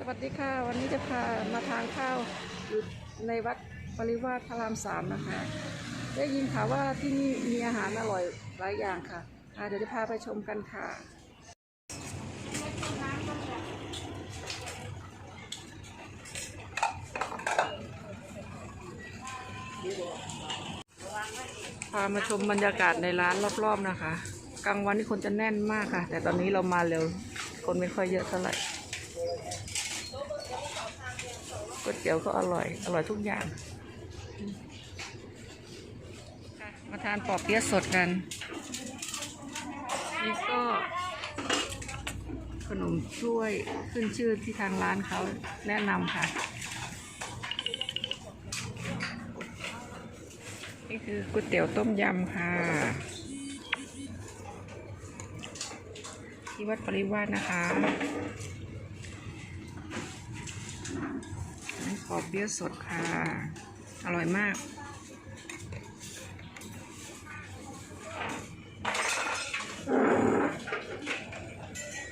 สวัสดีค่ะ วันนี้จะพามาทานข้าวอยู่ในวัดปริวาสพระรามสามนะคะ ได้ยินข่าวว่าที่นี่มีอาหารอร่อยหลายอย่างค่ะอ่าเดี๋ยวจะพาไปชมกันค่ะพามาชมบรรยากาศในร้านรอบๆนะคะ กลางวันนี่คนจะแน่นมากค่ะ แต่ตอนนี้เรามาเร็ว คนไม่ค่อยเยอะเท่าไหร่ ก๋วยเตี๋ยวก็อร่อย อร่อยทุกอย่าง มาทานปอเปี๊ยะสดกัน นี่ก็ ขนมถ้วยขึ้นชื่อที่ทางร้านเขาแนะนำค่ะ นี่คือก๋วยเตี๋ยวต้มยำค่ะ ที่วัดปริวาสนะคะ ขอเบี้ยะสดค่ะ อร่อยมาก